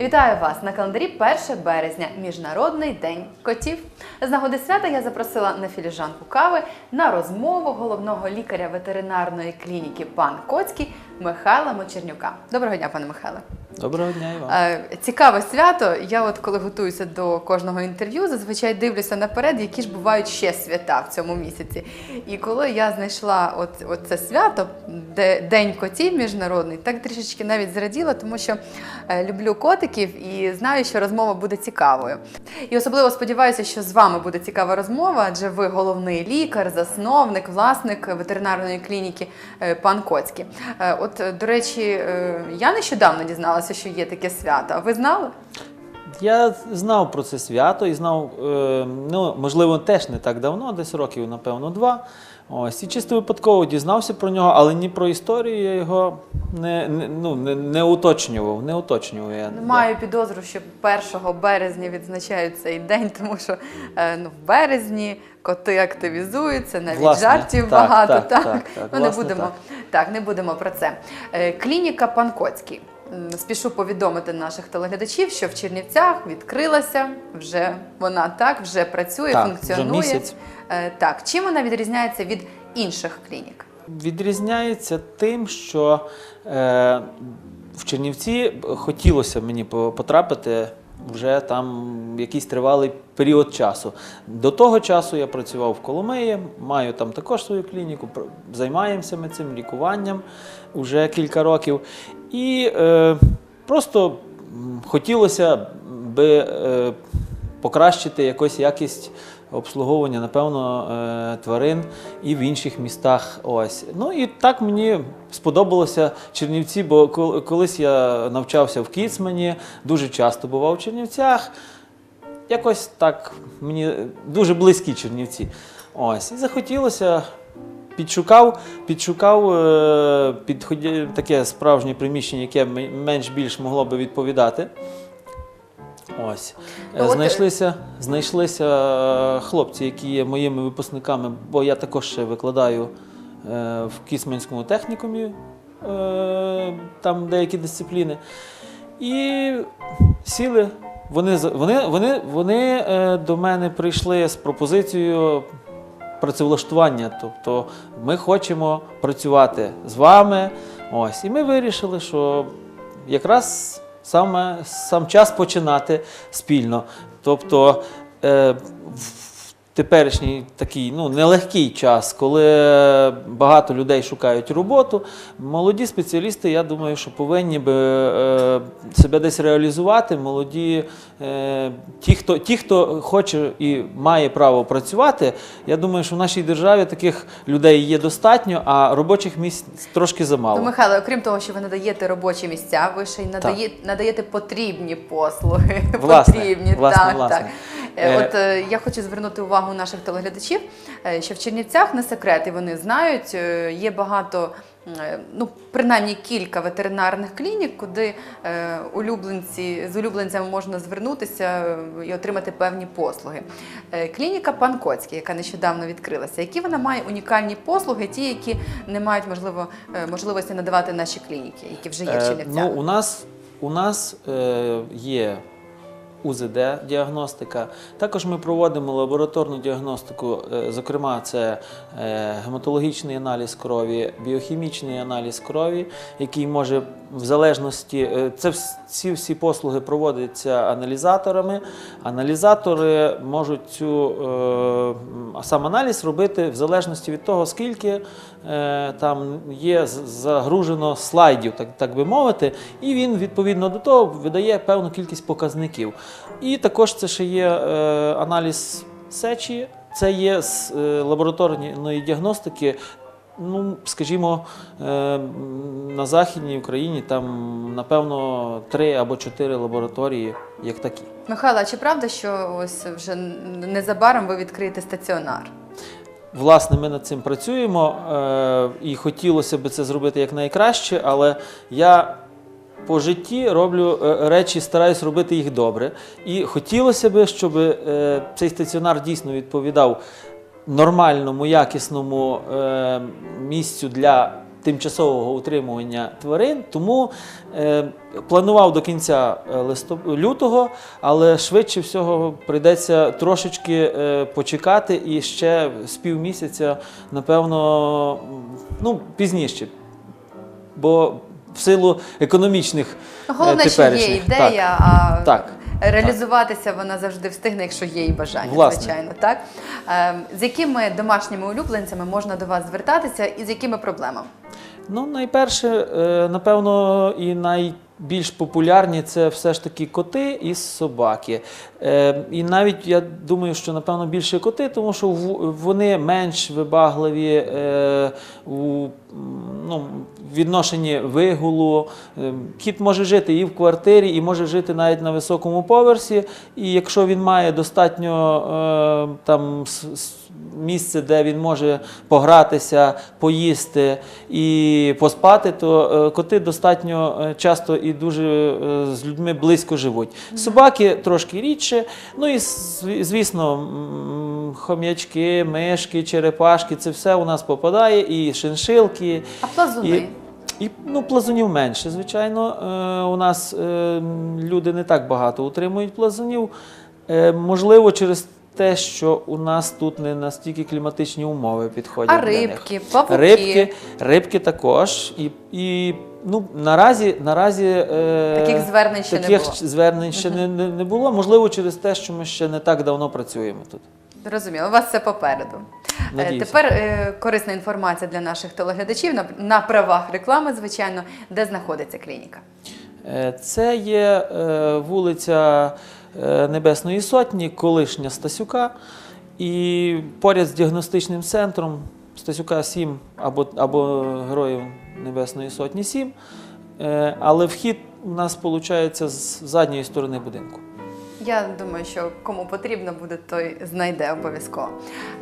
Вітаю вас на календарі 1 березня, Міжнародний день котів. З нагоди свята я запросила на філіжанку кави на розмову головного лікаря ветеринарної клініки пан Коцький Михайла Мочернюка. Доброго дня, пане Михайле. Доброго дня, Іван. Е, Цікаве свято. Я, от коли готуюся до кожного інтерв'ю, зазвичай дивлюся наперед, які ж бувають ще свята в цьому місяці. І коли я знайшла от, от це свято, де День котів міжнародний, так трішечки навіть зраділа, тому що е, люблю котиків і знаю, що розмова буде цікавою. І особливо сподіваюся, що з вами буде цікава розмова, адже ви головний лікар, засновник, власник ветеринарної клініки е, пан Коцький. От, до речі, е, я нещодавно дізналася, що є таке свято. А ви знали? Я знав про це свято і знав, е, ну, можливо, теж не так давно, десь років, напевно, два. Ось, і чисто випадково дізнався про нього, але ні про історію я його не, не, ну, не, не уточнював. Не уточнював я. Маю підозру, що 1 березня відзначають цей день, тому що е, ну, в березні коти активізуються, навіть Власне, жартів так, багато. так, Так, так, так, ну, не будемо так. так, не будемо про це. Е, Клініка Пан Коцький. М, Спішу повідомити наших телеглядачів, що в Чернівцях відкрилася вже вона так, вже працює, Так, функціонує. вже місяць. Е, Так, чим вона відрізняється від інших клінік? Відрізняється тим, що е, в Чернівці хотілося мені по- потрапити вже там якийсь тривалий період часу. До того часу я працював в Коломиї, маю там також свою клініку, займаємося ми цим лікуванням вже кілька років. І е, просто хотілося би е, покращити якось якість обслуговування, напевно, е, тварин і в інших містах. Ось. Ну і так мені сподобалося Чернівці, бо колись я навчався в Кіцмані, дуже часто бував в Чернівцях. Якось так мені дуже близькі Чернівці. Ось. І захотілося. Підшукав, підшукав е, таке справжнє приміщення, яке менш-більш могло би відповідати. Ось. Ну, Е, от, Знайшлися, знайшлися е, хлопці, які є моїми випускниками, бо я також ще викладаю е, в Кісменському технікумі, е, там деякі дисципліни. І сіли. Вони, вони, вони, вони е, до мене прийшли з пропозицією працевлаштування. Тобто ми хочемо працювати з вами. Ось. І ми вирішили, що якраз саме сам час починати спільно. Тобто е, теперішній такий ну, нелегкий час, коли багато людей шукають роботу, молоді спеціалісти, я думаю, що повинні би е, себе десь реалізувати. Молоді, е, ті, хто, ті, хто хоче і має право працювати, я думаю, що в нашій державі таких людей є достатньо, а робочих місць трошки замало. Ну, Михайло, окрім того, що ви надаєте робочі місця, ви ще й надає, надаєте потрібні послуги. Власне, потрібні, власне, так, власне. так. Е, Е, От е, я хочу звернути увагу наших телеглядачів, що в Чернівцях не секрет, і вони знають, є багато. Ну, принаймні кілька ветеринарних клінік, куди улюбленці з улюбленцями можна звернутися і отримати певні послуги. Клініка Пан Коцький, яка нещодавно відкрилася, які вона має унікальні послуги, ті, які не мають можливо можливості надавати наші клініки, які вже є в Чернівцях. Ну, у нас, у нас е, є УЗД-діагностика. Також ми проводимо лабораторну діагностику, е, зокрема, це е, гематологічний аналіз крові, біохімічний аналіз крові, який може в залежності, е, це вс- ці всі послуги проводяться аналізаторами. Аналізатори можуть цю сам аналіз робити в залежності від того, скільки там є загружено слайдів, так, так би мовити, і він відповідно до того видає певну кількість показників. І також це ще є е, аналіз сечі, це є з е, лабораторної діагностики. Ну, скажімо, е, на Західній Україні там, напевно, три або чотири лабораторії, як такі. Михайло, а чи правда, що ось вже незабаром ви відкриєте стаціонар? Власне, ми над цим працюємо і хотілося б це зробити якнайкраще, але я по житті роблю е, речі, стараюсь робити їх добре. І хотілося б, щоб е, цей стаціонар дійсно відповідав нормальному, якісному е, місцю для тимчасового утримування тварин, тому планував до кінця лютого, але швидше всього прийдеться трошечки почекати і ще з півмісяця, напевно, ну, пізніше. Бо в силу економічних е, Головне, що є ідея, ідея, а Так. реалізуватися вона завжди встигне, якщо є і бажання, Власне. звичайно. Так? Ем, З якими домашніми улюбленцями можна до вас звертатися і з якими проблемами? Ну, найперше, е, напевно, і найбільш популярні це все ж таки коти і собаки. Е, І навіть я думаю, що напевно більше коти, тому що вони менш вибагливі е, у ну, відношенні вигулу. Е, Кіт може жити і в квартирі, і може жити навіть на високому поверсі. І якщо він має достатньо е, там місце, де він може погратися, поїсти і поспати, то е, коти достатньо е, часто і дуже е, з людьми близько живуть. Собаки трошки рідше. Ну і звісно, хом'ячки, мишки, черепашки це все у нас попадає, і шиншилки. А плазуни? І, і ну, плазунів менше, звичайно. Е, у нас е, люди не так багато утримують плазунів. Е, можливо, через те, що у нас тут не настільки кліматичні умови підходять. А для них. рибки, павуки? Рибки, рибки також. І, і ну, наразі, наразі е, Таких звернень ще не було. звернень ще не, не, не було. Можливо, через те, що ми ще не так давно працюємо тут. Зрозуміло, у вас все попереду. Е, Надіюся. Тепер е, корисна інформація для наших телеглядачів на, на правах реклами, звичайно, де знаходиться клініка. Е, Це є е, вулиця Небесної Сотні, колишня Стасюка. І поряд з діагностичним центром Стасюка 7 або, або Героїв Небесної Сотні 7. Е, Але вхід у нас виходить з задньої сторони будинку. Я думаю, що кому потрібно буде, той знайде обов'язково.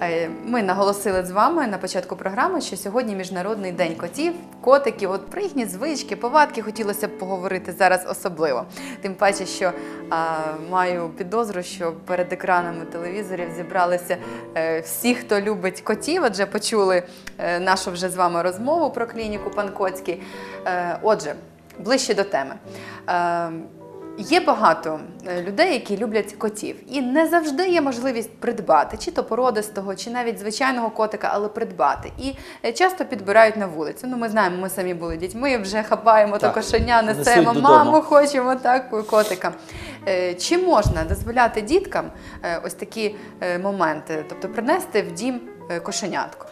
Е, Ми наголосили з вами на початку програми, що сьогодні міжнародний день котів, котиків. От про їхні звички, повадки хотілося б поговорити зараз особливо. Тим паче, що а, маю підозру, що перед екранами телевізорів зібралися е, всі, хто любить котів, адже почули е, нашу вже з вами розмову про клініку Пан Коцький. Е, Отже, ближче до теми. Е, Є багато е, людей, які люблять котів, і не завжди є можливість придбати чи то породистого, чи навіть звичайного котика, але придбати. І е, часто підбирають на вулицю. Ну, ми знаємо, ми самі були дітьми, вже хапаємо Так, то кошеня, несемо маму, хочемо так котика. Е, Чи можна дозволяти діткам ось такі моменти, тобто принести в дім кошенятко?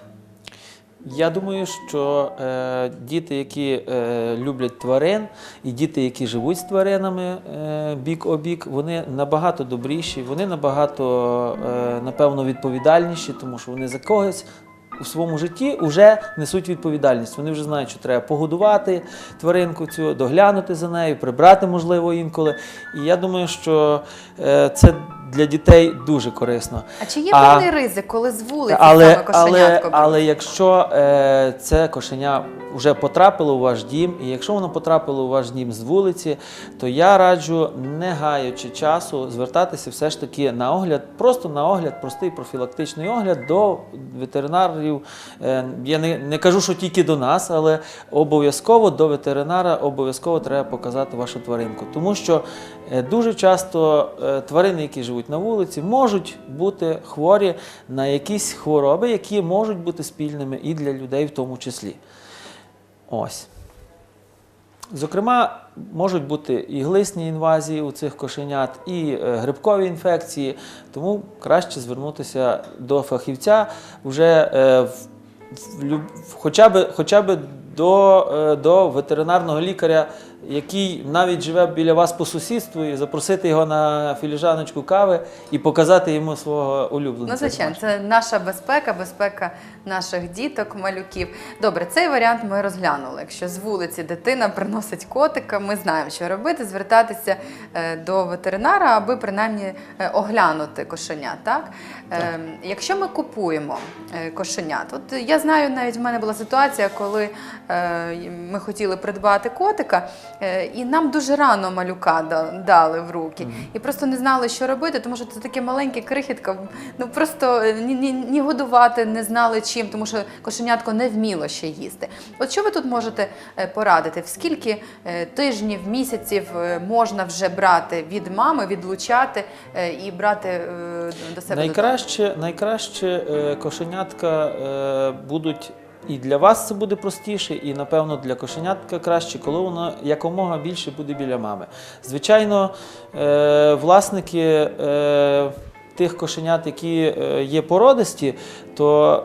Я думаю, що е, діти, які е, люблять тварин, і діти, які живуть з тваринами е, бік о бік, вони набагато добріші, вони набагато, е, напевно, відповідальніші, тому що вони за когось. У своєму житті вже несуть відповідальність. Вони вже знають, що треба погодувати тваринку цю, доглянути за нею, прибрати, можливо, інколи. І я думаю, що е, це для дітей дуже корисно. А чи є А- певний ризик, коли з вулиці але, саме але, кошенятко? але якщо е, це кошеня вже потрапило у ваш дім, і якщо воно потрапило у ваш дім з вулиці, то я раджу, не гаючи часу, звертатися все ж таки на огляд, просто на огляд, простий профілактичний огляд до ветеринарів. Е, я не, не кажу, що тільки до нас, але обов'язково до ветеринара обов'язково треба показати вашу тваринку. Тому що е, дуже часто е, тварини, які живуть на вулиці, можуть бути хворі на якісь хвороби, які можуть бути спільними і для людей в тому числі. Ось. Зокрема, можуть бути і глисні інвазії у цих кошенят, і е, грибкові інфекції, тому краще звернутися до фахівця вже е, в, в, в- хоча б, хоча б до, е, до ветеринарного лікаря, який навіть живе біля вас по сусідству, і запросити його на філіжаночку кави і показати йому свого улюбленця. Ну, звичайно, це наша безпека, безпека наших діток, малюків. Добре, цей варіант ми розглянули. Якщо з вулиці дитина приносить котика, ми знаємо, що робити, звертатися е, до ветеринара, аби принаймні е, оглянути кошеня. Так? Е, Якщо ми купуємо кошенят, от я знаю, навіть в мене була ситуація, коли ми хотіли придбати котика, е, і нам дуже рано малюка дали в руки. І просто не знали, що робити, тому що це таке маленьке крихітка. Ну просто е, ні, ні, ні годувати не знали чим, тому що кошенятко не вміло ще їсти. От що ви тут можете е, порадити? В скільки е, тижнів, місяців е, можна вже брати від мами, відлучати е, і брати е, до себе додому? Найкраще, найкраще е, кошенятка е, будуть. І для вас це буде простіше, і напевно для кошенятка краще, коли воно якомога більше буде біля мами. Звичайно, е, власники е, тих кошенят, які е, є породисті, то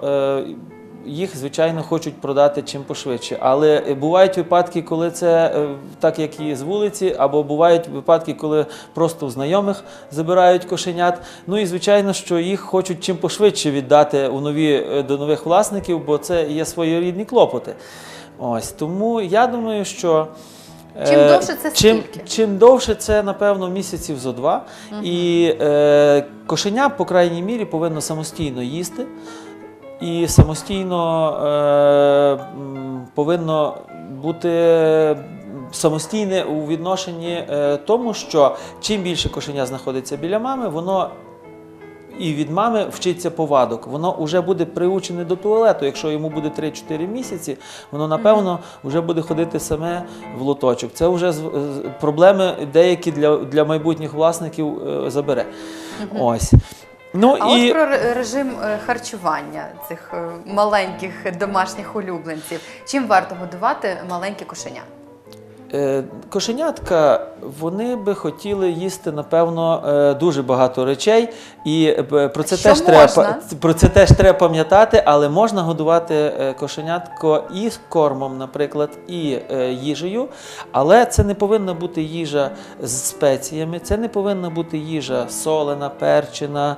їх, звичайно, хочуть продати чим пошвидше. Але е, бувають випадки, коли це е, так, як і з вулиці, або бувають випадки, коли просто у знайомих забирають кошенят. Ну і звичайно, що їх хочуть чим пошвидше віддати у нові, е, до нових власників, бо це є своєрідні клопоти. Ось тому я думаю, що. Чим довше це чим, чим довше це, напевно, місяців зо два. І е, кошеня, по крайній мірі, повинно самостійно їсти і самостійно е, повинно бути самостійне у відношенні е, тому, що чим більше кошеня знаходиться біля мами, воно. І від мами вчиться повадок. Воно вже буде приучене до туалету. Якщо йому буде 3-4 місяці, воно напевно вже буде ходити саме в лоточок. Це вже проблеми деякі для, для майбутніх власників е, забере. Ось. Ну А і от про режим е, харчування цих е, маленьких домашніх улюбленців. Чим варто годувати маленьке кошеня? Е, Кошенятка, вони би хотіли їсти, напевно, е, дуже багато речей, і е, про це, теж треба, про це теж треба пам'ятати, але можна годувати кошенятко і з кормом, наприклад, і їжею. Але це не повинна бути їжа з спеціями, це не повинна бути їжа солена, перчена,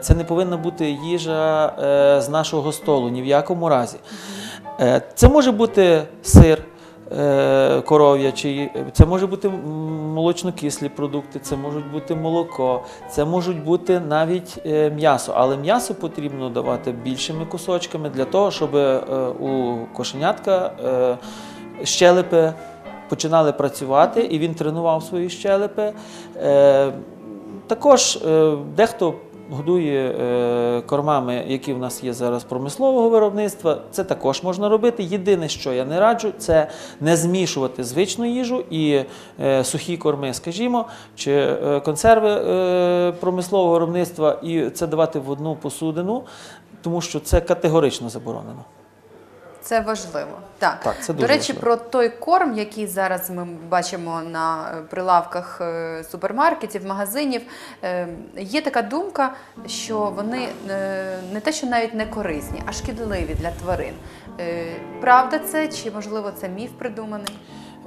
це не повинна бути їжа з нашого столу ні в якому разі. Це може бути сир коров'ячий, це може бути молочнокислі продукти, це можуть бути молоко, це можуть бути навіть е, м'ясо. Але м'ясо потрібно давати більшими кусочками для того, щоб е, у кошенятка е, щелепи починали працювати, і він тренував свої щелепи. Е, також е, дехто годує е, кормами, які в нас є зараз промислового виробництва. Це також можна робити. Єдине, що я не раджу, це не змішувати звичну їжу і е, сухі корми, скажімо, чи е, консерви промислового виробництва, і це давати в одну посудину, тому що це категорично заборонено. Це важливо. Так, Так, це до речі, важливо. про той корм, який зараз ми бачимо на е, прилавках е, супермаркетів, магазинів. е, Є така думка, що вони не те, що навіть не корисні, а шкідливі для тварин. Правда це чи можливо це міф придуманий?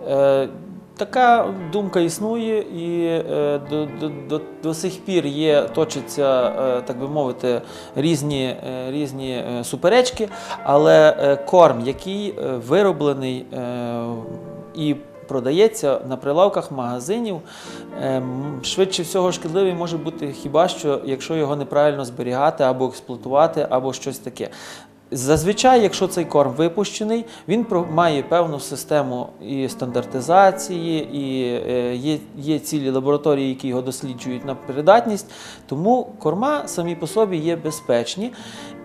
Е, Така думка існує, і е, до, до, до, до сих пір є, точаться, е, так би мовити, різні, е, різні суперечки, але корм, який вироблений і продається на прилавках магазинів, швидше всього шкідливий може бути хіба що, якщо його неправильно зберігати або експлуатувати, або щось таке. Зазвичай, якщо цей корм випущений, він має певну систему і стандартизації, і е, є, є цілі лабораторії, які його досліджують на придатність. Тому корма самі по собі є безпечні.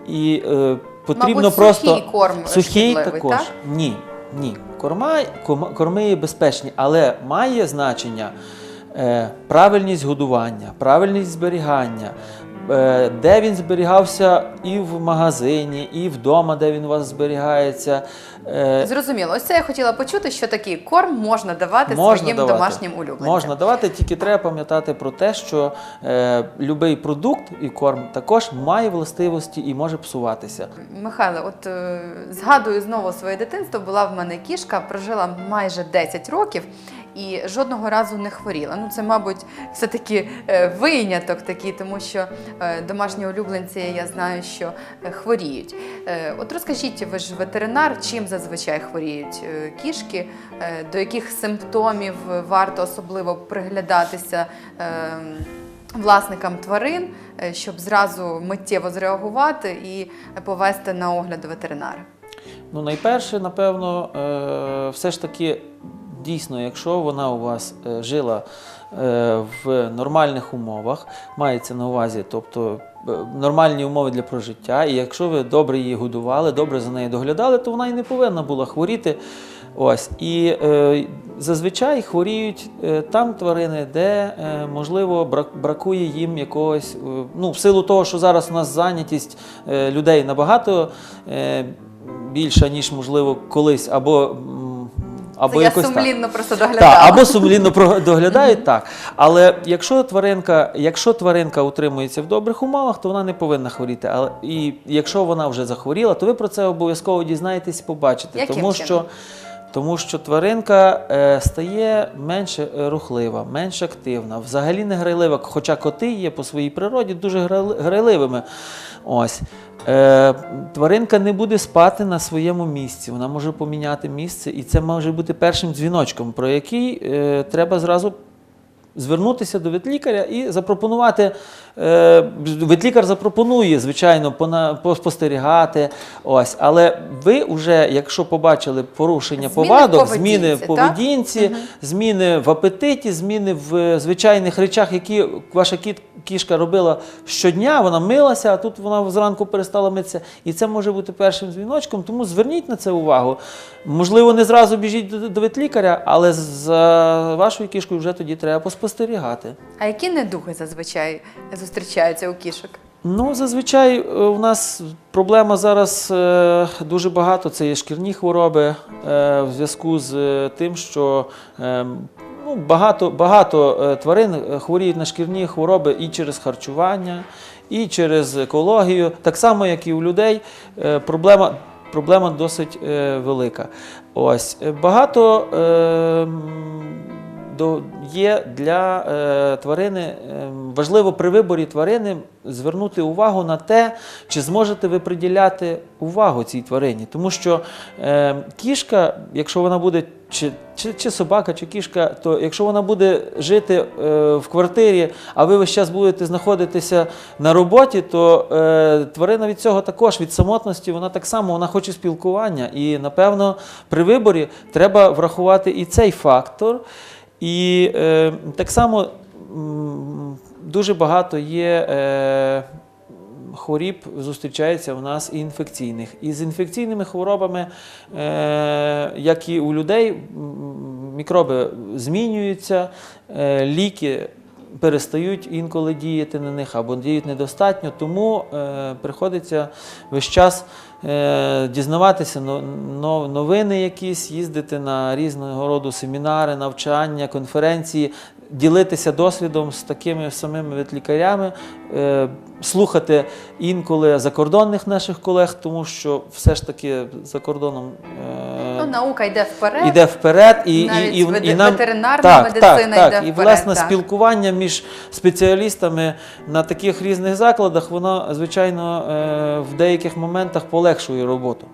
І е, потрібно Мабуть, просто сухий корм сухий також. так? Ні, ні. Корма, корми є безпечні, але має значення е, правильність годування, правильність зберігання. Е, Де він зберігався і в магазині, і вдома, де він у вас зберігається. Е, Зрозуміло, ось це я хотіла почути, що такий корм можна давати Можна своїм давати. домашнім улюбленцям. Можна давати, тільки треба пам'ятати про те, що е, будь-який продукт і корм також має властивості і може псуватися. Михайло, от е, згадую знову своє дитинство. Була в мене кішка, прожила майже 10 років і жодного разу не хворіла. Ну це, мабуть, все-таки е, виняток такий, тому що е, домашні улюбленці, я знаю, що е, хворіють. От розкажіть, ви ж ветеринар, чим зазвичай хворіють кішки, до яких симптомів варто особливо приглядатися? власникам тварин, щоб зразу миттєво зреагувати і повести на огляд до ветеринара. Ну, найперше, напевно, все ж таки, дійсно, якщо вона у вас е, жила е, в нормальних умовах, мається на увазі, тобто е, нормальні умови для прожиття, і якщо ви добре її годували, добре за нею доглядали, то вона і не повинна була хворіти. Ось. І е, зазвичай хворіють е, там тварини, де, е, можливо, брак, бракує їм якогось, е, ну, в силу того, що зараз у нас зайнятість е, людей набагато е, більша, ніж можливо колись, або, або Це я якось так. сумлінно просто доглядала. Так, або сумлінно доглядають, так. Але якщо тваринка, якщо тваринка утримується в добрих умовах, то вона не повинна хворіти. Але і якщо вона вже захворіла, то ви про це обов'язково дізнаєтесь і побачите. Яким тому чином? що. Тому що тваринка е, стає менше е, рухлива, менш активна, взагалі не грайлива, хоча коти є по своїй природі дуже грайливими. Ось. Е, тваринка не буде спати на своєму місці, вона може поміняти місце, і це може бути першим дзвіночком, про який е, треба зразу звернутися до ветлікаря і запропонувати. Е, ветлікар запропонує, звичайно, поспостерігати. Ось, але ви вже, якщо побачили порушення Зміни повадок, зміни в поведінці, так? зміни в апетиті, зміни в е, звичайних речах, які ваша кішка робила щодня, вона милася, а тут вона зранку перестала митися. І це може бути першим дзвіночком, тому зверніть на це увагу. Можливо, не зразу біжіть до, до ветлікаря, але за вашою кішкою вже тоді треба поспостерігати. А які недуги зазвичай зустрічаються у кішок? Ну, зазвичай е, у нас проблема зараз е, дуже багато. Це є шкірні хвороби е, в зв'язку з тим, що ну, багато, багато тварин хворіють на шкірні хвороби і через харчування, і через екологію. Так само, як і у людей, проблема. Проблема досить е, велика. Ось багато е, є для е, тварини е, важливо при виборі тварини звернути увагу на те, чи зможете ви приділяти увагу цій тварині. Тому що е, кішка, якщо вона буде, чи, чи, чи собака, чи кішка, то якщо вона буде жити е, в квартирі, а ви весь час будете знаходитися на роботі, то е, тварина від цього також, від самотності, вона так само вона хоче спілкування. І напевно при виборі треба врахувати і цей фактор. І е, так само дуже багато є е, хворіб, зустрічається в нас і інфекційних. І з інфекційними хворобами, е, як і у людей, мікроби змінюються, е, ліки перестають інколи діяти на них або діють недостатньо, тому е, приходиться весь час е, дізнаватися но- но- новини якісь, їздити на різного роду семінари, навчання, конференції, ділитися досвідом з такими самими ветлікарями, е, слухати інколи закордонних наших колег, тому що все ж таки за кордоном. е, Ну, наука йде вперед. Іде вперед, і, Навіть і, і, і нам ветеринарна так, медицина так, так. йде і вперед, власне так. спілкування між спеціалістами на таких різних закладах, воно звичайно е, в деяких моментах полегшує роботу.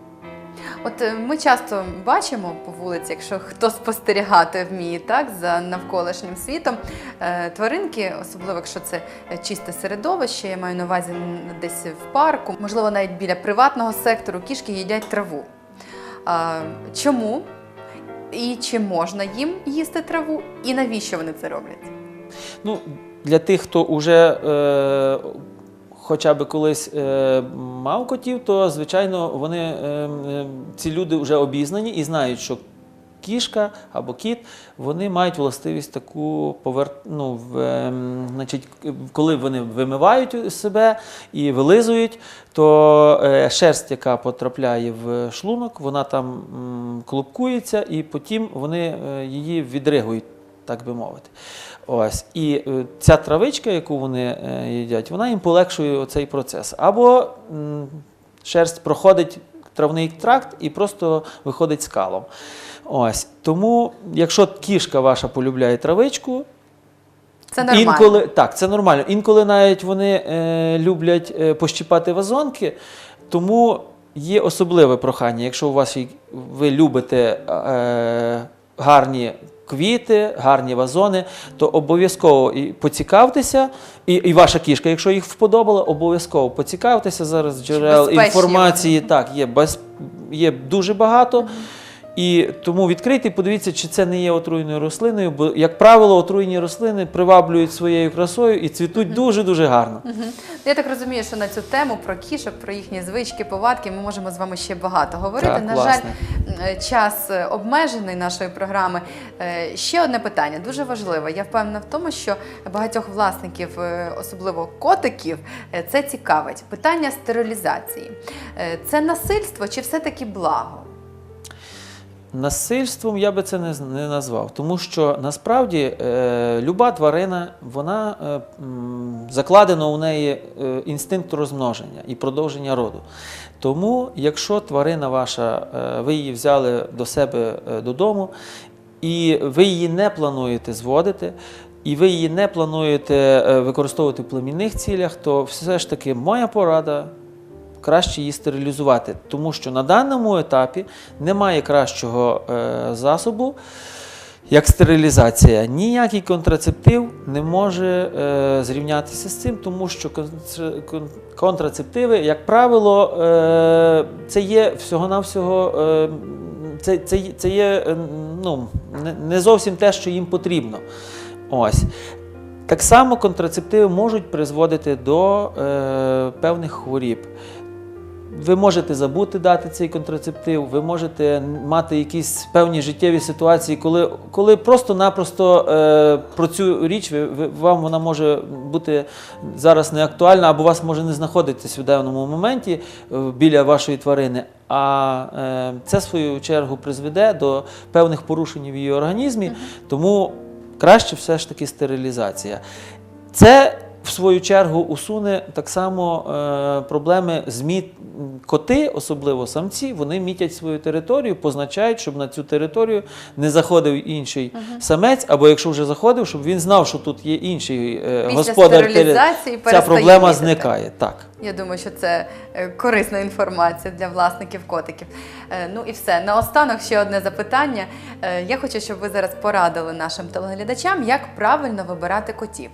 От е, ми часто бачимо по вулиці, якщо хто спостерігати вміє так за навколишнім світом, е, тваринки, особливо якщо це чисте середовище, я маю на увазі десь в парку, можливо, навіть біля приватного сектору, кішки їдять траву. Чому? І чи можна їм їсти траву? І навіщо вони це роблять? Ну, для тих, хто вже е, хоча б колись е, мав котів, то звичайно вони, е, е, ці люди вже обізнані і знають, що кішка або кіт вони мають властивість таку повер... ну, в, значить, коли вони вимивають себе і вилизують, то шерсть, яка потрапляє в шлунок, вона там клубкується, і потім вони її відригують, так би мовити. Ось. І е, ця травичка, яку вони е, їдять, вона їм полегшує цей процес. Або шерсть проходить травний тракт і просто виходить скалом. Ось. Тому, якщо кішка ваша полюбляє травичку, Це нормально. Інколи так, це нормально. Інколи навіть вони е, люблять е, пощипати вазонки, тому є особливе прохання. Якщо у вас ви любите е, гарні квіти, гарні вазони, то обов'язково і поцікавтеся, і, і ваша кішка, якщо їх вподобала, обов'язково поцікавтеся зараз джерел безпечні інформації. Так, є без, є дуже багато. І тому відкрийте подивіться, чи це не є отруєною рослиною, бо, як правило, отруєні рослини приваблюють своєю красою і цвітуть дуже-дуже гарно. Я так розумію, що на цю тему про кішок, про їхні звички, повадки ми можемо з вами ще багато говорити. Так, на власне. жаль, е, час е, обмежений нашої програми. Е, Ще одне питання дуже важливе. Я впевнена в тому, що багатьох власників, особливо котиків, це цікавить. Питання стерилізації. Це насильство чи все-таки благо? Насильством я би це не, назвав, тому що насправді е, люба тварина, вона е, закладено у неї е, інстинкт розмноження і продовження роду. Тому, якщо тварина ваша, е, ви її взяли до себе додому, і ви її не плануєте зводити, і ви її не плануєте використовувати в племінних цілях, то все ж таки моя порада краще її стерилізувати, тому що на даному етапі немає кращого е, засобу, як стерилізація. Ніякий контрацептив не може е, зрівнятися з цим, тому що контрацептиви, як правило, е, це є всього-навсього. Е, це, це, це є е, ну, не, зовсім те, що їм потрібно. Ось. Так само контрацептиви можуть призводити до е, певних хворіб. Ви можете забути дати цей контрацептив, ви можете мати якісь певні життєві ситуації, коли, коли просто-напросто е, про цю річ ви, ви- вам вона може бути зараз не актуальна, або вас може не знаходитись в даному моменті е, біля вашої тварини. А е, це, в свою чергу, призведе до певних порушень в її організмі, тому краще все ж таки стерилізація. Це в свою чергу усуне так само е, проблеми зміт. Коти, особливо самці, вони мітять свою територію, позначають, щоб на цю територію не заходив інший самець, або якщо вже заходив, щоб він знав, що тут є інший е, Після господар території. Ця проблема мітити. зникає. Так. Я думаю, що це е, корисна інформація для власників котиків. Е, Ну і все. Наостанок ще одне запитання. Я хочу, щоб ви зараз порадили нашим телеглядачам, як правильно вибирати котів.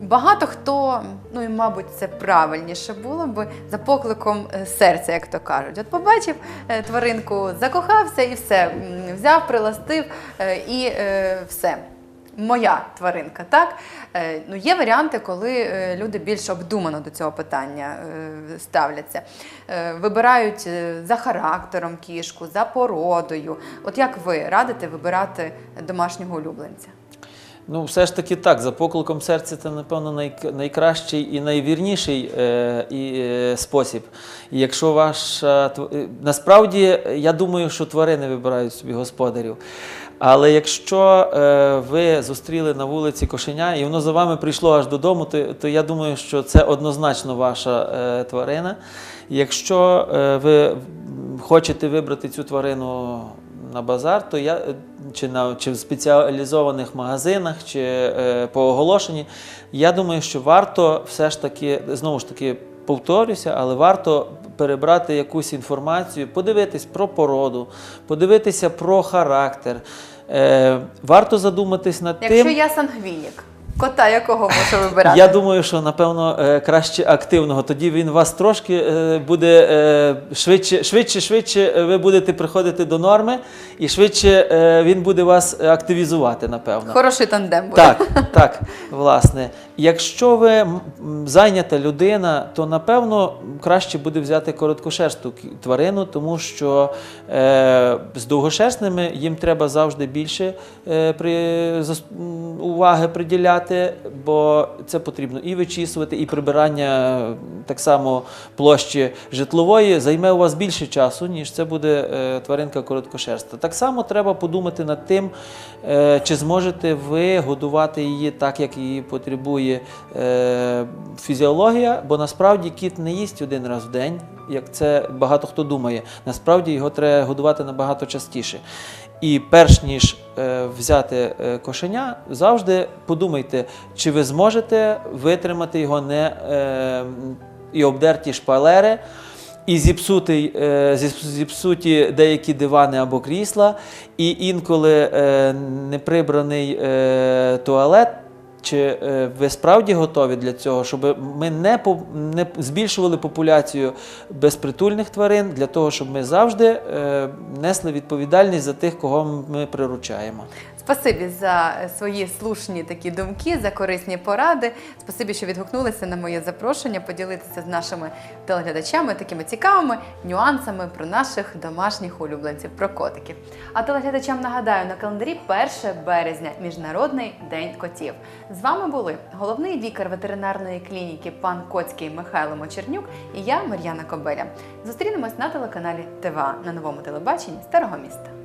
Багато хто, ну і мабуть, це правильніше було би за покликом е, серця, як то кажуть. От побачив е, тваринку, закохався і все. Взяв, приластив е, і все моя тваринка. Так ну є варіанти, коли люди більш обдумано до цього питання ставляться. Вибирають за характером кішку, за породою. От як ви радите вибирати домашнього улюбленця? Ну, все ж таки так, за покликом серця це, напевно, най- найкращий і найвірніший е, е, спосіб. Якщо ваша е, насправді я думаю, що тварини вибирають собі господарів. Але якщо е, ви зустріли на вулиці кошеня і воно за вами прийшло аж додому, то, я думаю, що це однозначно ваша тварина. Якщо ви хочете вибрати цю тварину на базар, то я е, чи на чи в спеціалізованих магазинах, чи е, по оголошенні, я думаю, що варто все ж таки знову ж таки. Повторюся, але варто перебрати якусь інформацію, подивитись про породу, подивитися про характер. Е, варто задуматись над Якщо тим. я сангвінік, кота якого можу вибирати? Я думаю, що напевно е, краще активного. Тоді він вас трошки е, буде е, швидше, швидше, швидше ви будете приходити до норми, і швидше він буде вас активізувати, напевно. Хороший тандем буде. Так, так, власне. Якщо ви зайнята людина, то напевно краще буде взяти короткошерсту тварину, тому що е, з довгошерстними їм треба завжди більше е, при, зас- уваги приділяти, бо це потрібно і вичісувати, і прибирання е, так само площі житлової займе у вас більше часу, ніж це буде е, тваринка короткошерста. Так само треба подумати над тим, е, чи зможете ви годувати її так, як її потребує е, фізіологія, бо насправді кіт не їсть один раз в день, як це багато хто думає. Насправді його треба годувати набагато частіше. І перш ніж е, взяти е, кошеня, завжди подумайте, чи ви зможете витримати його не е, і обдерті шпалери, і зіпсутий, е, зіп- зіпсуті деякі дивани або крісла, і інколи неприбраний туалет. Чи е, ви справді готові для цього, щоб ми не, не збільшували популяцію безпритульних тварин, для того, щоб ми завжди е, несли відповідальність за тих, кого ми приручаємо. Спасибі за е, свої слушні такі думки, за корисні поради. Спасибі, що відгукнулися на моє запрошення поділитися з нашими телеглядачами такими цікавими нюансами про наших домашніх улюбленців, про котиків. А телеглядачам нагадаю, на календарі 1 березня Міжнародний день котів. З вами були головний лікар ветеринарної клініки пан Коцький Михайло Мочернюк і я, Мар'яна Кобеля. Зустрінемось на телеканалі ТВА на новому телебаченні Старого міста.